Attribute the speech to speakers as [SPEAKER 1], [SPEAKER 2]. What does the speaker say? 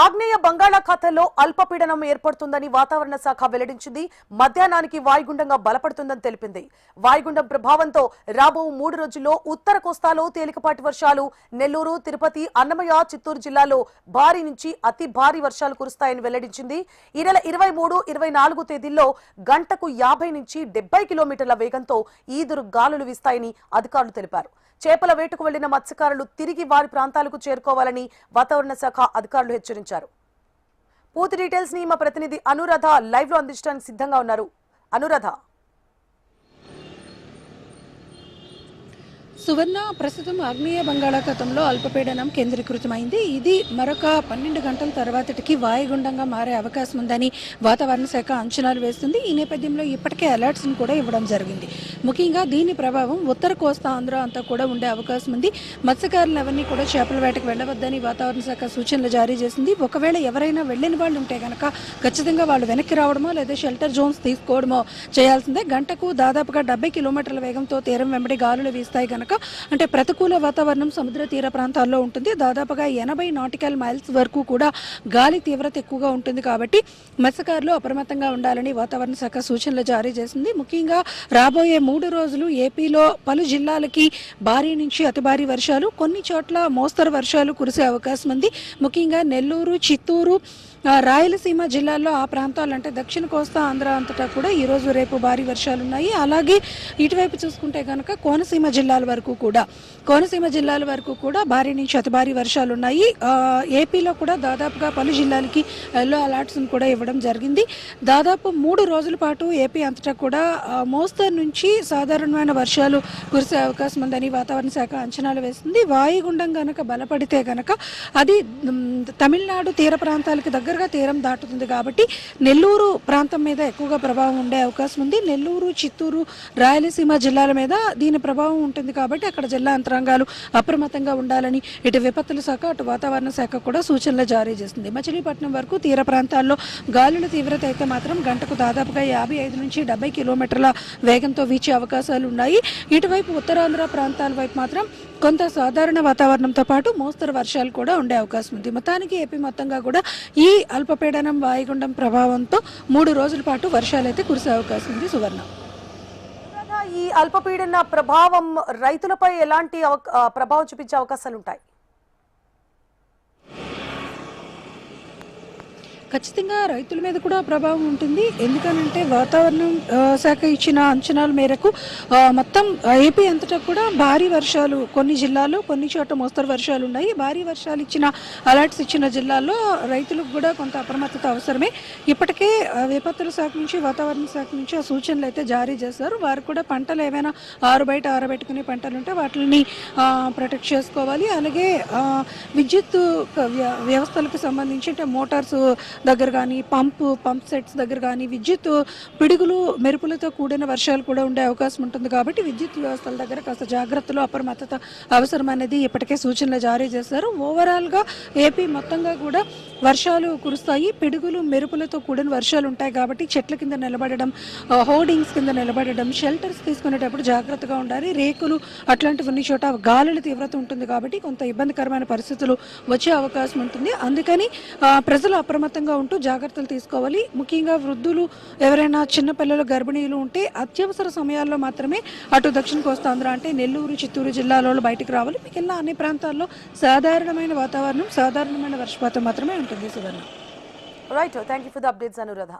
[SPEAKER 1] ఆగ్నేయ బంగాళాఖాతంలో అల్పపీడనం ఏర్పడుతుందని వాతావరణ శాఖ వెల్లడించింది. మధ్యాహ్నానికి వాయుగుండంగా బలపడుతుందని తెలిపింది. వాయుగుండం ప్రభావంతో రాబో మూడు రోజుల్లో ఉత్తర కోస్తాలో తేలికపాటి వర్షాలు నెల్లూరు తిరుపతి అన్నమయ్య చిత్తూరు జిల్లాలో భారీ నుంచి అతి భారీ వర్షాలు కురుస్తాయని వెల్లడించింది. ఈ నెల ఇరవై మూడు ఇరవై నాలుగు తేదీల్లో గంటకు యాభై నుంచి డెబ్బై కిలోమీటర్ల వేగంతో ఈదురు గాలులు వీస్తాయని అధికారులు తెలిపారు. చేపల వేటకు వెళ్ళిన మత్స్యకారులు తిరిగి వారి ప్రాంతాలకు చేరుకోవాలని వాతావరణ శాఖ అధికారులు హెచ్చరించారు. పూర్తి డీటెయిల్స్ని మా ప్రతినిధి అనురాధ లైవ్లో అందించడానికి సిద్ధంగా ఉన్నారు. అనురాధ.
[SPEAKER 2] సువర్ణ ప్రస్తుతం ఆగ్నేయ బంగాళాఖాతంలో అల్పపీడనం కేంద్రీకృతమైంది. ఇది మరొక పన్నెండు గంటల తర్వాతటికి వాయుగుండంగా మారే అవకాశం ఉందని వాతావరణ శాఖ అంచనాలు వేస్తుంది. ఈ నేపథ్యంలో ఇప్పటికే అలర్ట్స్ను కూడా ఇవ్వడం జరిగింది. ముఖ్యంగా దీని ప్రభావం ఉత్తర కోస్తా ఆంధ్ర అంతా కూడా ఉండే అవకాశం ఉంది. మత్స్యకారులు ఎవరిని కూడా చేపల వేటకు వెళ్ళవద్దని వాతావరణ శాఖ సూచనలు జారీ చేసింది. ఒకవేళ ఎవరైనా వెళ్ళిన వాళ్ళు ఉంటే కనుక ఖచ్చితంగా వాళ్ళు వెనక్కి రావడమో లేదా షెల్టర్ జోన్స్ తీసుకోవడమో చేయాల్సిందే. గంటకు దాదాపుగా డెబ్బై కిలోమీటర్ల వేగంతో తీరం వెంబడి గాలులు వీస్తాయి కనుక అంటే ప్రతికూల వాతావరణం సముద్ర తీర ప్రాంతాల్లో ఉంటుంది. దాదాపుగా ఎనభై నాటికల్ మైల్స్ వరకు కూడా గాలి తీవ్రత ఎక్కువగా ఉంటుంది కాబట్టి మత్స్యకారులు అప్రమత్తంగా ఉండాలని వాతావరణ శాఖ సూచనలు జారీ చేసింది. ముఖ్యంగా రాబోయే మూడు రోజులు ఏపీలో పలు జిల్లాలకి భారీ నుంచి అతి భారీ వర్షాలు కొన్ని చోట్ల మోస్తరు వర్షాలు కురిసే అవకాశం ఉంది. ముఖ్యంగా నెల్లూరు చిత్తూరు రాయలసీమ జిల్లాల్లో ఆ ప్రాంతాలు అంటే దక్షిణ కోస్తా ఆంధ్ర అంతటా కూడా ఈ రోజు రేపు భారీ వర్షాలు ఉన్నాయి. అలాగే ఇటువైపు చూసుకుంటే కనుక కోనసీమ జిల్లాల వరకు కూడా కోనసీమ జిల్లాల వరకు కూడా భారీ నుంచి అతి భారీ వర్షాలు ఉన్నాయి. ఏపీలో కూడా దాదాపుగా పలు జిల్లాలకి ఎల్లో అలర్ట్స్ను కూడా ఇవ్వడం జరిగింది. దాదాపు మూడు రోజుల పాటు ఏపీ అంతటా కూడా మోస్తరు నుంచి సాధారణమైన వర్షాలు కురిసే అవకాశం ఉందని వాతావరణ శాఖ అంచనాలు వేస్తుంది. వాయుగుండం గనక బలపడితే గనక అది తమిళనాడు తీర ప్రాంతాలకు దగ్గరగా తీరం దాటుతుంది కాబట్టి నెల్లూరు ప్రాంతం మీద ఎక్కువగా ప్రభావం ఉండే అవకాశం ఉంది. నెల్లూరు చిత్తూరు రాయలసీమ జిల్లాల మీద దీని ప్రభావం ఉంటుంది కాబట్టి అక్కడ జిల్లా యంత్రాంగాలు అప్రమత్తంగా ఉండాలని ఇటు విపత్తుల శాఖ అటు వాతావరణ శాఖ కూడా సూచనలు జారీ చేసింది మచిలీపట్నం వరకు తీర ప్రాంతాల్లో గాలుల తీవ్రత అయితే మాత్రం గంటకు దాదాపుగా యాభై ఐదు నుంచి డెబ్బై కిలోమీటర్ల వేగంతో వీచే అవకాశాలు ఉన్నాయి ఇటువైపు ఉత్తరాంధ్ర ప్రాంతాల వైపు మాత్రం కొంత సాధారణ వాతావరణంతో పాటు మోస్తరు వర్షాలు కూడా ఉండే అవకాశం ఉంది. మొత్తానికి ఏపీ మొత్తంగా కూడా ఈ అల్పపీడనం వాయుగుండం ప్రభావంతో మూడు రోజుల పాటు వర్షాలు అయితే కురిసే అవకాశం ఉంది. సువర్ణ.
[SPEAKER 1] ఈ అల్పపీడన ప్రభావం రైతులపై ఎలాంటి ప్రభావం చూపించే అవకాశాలు ఉంటాయి
[SPEAKER 2] ఖచ్చితంగా రైతుల మీద కూడా ప్రభావం ఉంటుంది. ఎందుకనంటే వాతావరణం శాఖ ఇచ్చిన అంచనాల మేరకు మొత్తం ఏపీ అంతటా కూడా భారీ వర్షాలు కొన్ని జిల్లాల్లో కొన్ని చోట్ల మోస్తరు వర్షాలు ఉన్నాయి. భారీ వర్షాలు ఇచ్చిన అలర్ట్స్ ఇచ్చిన జిల్లాల్లో రైతులకు కూడా కొంత అప్రమత్తత అవసరమే. ఇప్పటికే విపత్తుల శాఖ నుంచి వాతావరణ శాఖ నుంచి ఆ సూచనలు అయితే జారీ చేశారు. వారు కూడా పంటలు ఏమైనా ఆరు బయట ఆరబెట్టుకునే పంటలు ఉంటే వాటిని ప్రొటెక్ట్ చేసుకోవాలి. అలాగే విద్యుత్ వ్యవస్థలకు సంబంధించి అంటే మోటార్స్ దగ్గర కానీ పంపు పంప్ సెట్స్ దగ్గర కానీ విద్యుత్ పిడుగులు మెరుపులతో కూడిన వర్షాలు కూడా ఉండే అవకాశం ఉంటుంది కాబట్టి విద్యుత్ వ్యవస్థల దగ్గర కాస్త జాగ్రత్తలు అప్రమత్తత అవసరం అనేది ఇప్పటికే సూచనలు జారీ చేశారు. ఓవరాల్గా ఏపీ మొత్తంగా కూడా వర్షాలు కురుస్తాయి పిడుగులు మెరుపులతో కూడిన వర్షాలు ఉంటాయి కాబట్టి చెట్ల కింద నిలబడడం హోర్డింగ్స్ కింద నిలబడడం షెల్టర్స్ తీసుకునేటప్పుడు జాగ్రత్తగా ఉండాలి. రేకులు అట్లాంటివన్నీ చోట గాలుల తీవ్రత ఉంటుంది కాబట్టి కొంత ఇబ్బందికరమైన పరిస్థితులు వచ్చే అవకాశం ఉంటుంది. అందుకని ప్రజలు అప్రమత్తంగా ఉంటూ జాగ్రత్తలు తీసుకోవాలి. ముఖ్యంగా వృద్ధులు ఎవరైనా చిన్న పిల్లలు గర్భిణీలు ఉంటే అత్యవసర సమయాల్లో మాత్రమే అటు దక్షిణ కోస్తాంధ్ర అంటే నెల్లూరు చిత్తూరు జిల్లాలో బయటికి రావాలి. మిగిలిన అన్ని ప్రాంతాల్లో సాధారణమైన వాతావరణం సాధారణమైన వర్షపాతం మాత్రమే ఉంటుంది Suvarna.
[SPEAKER 1] Right thank you for the updates Anuradha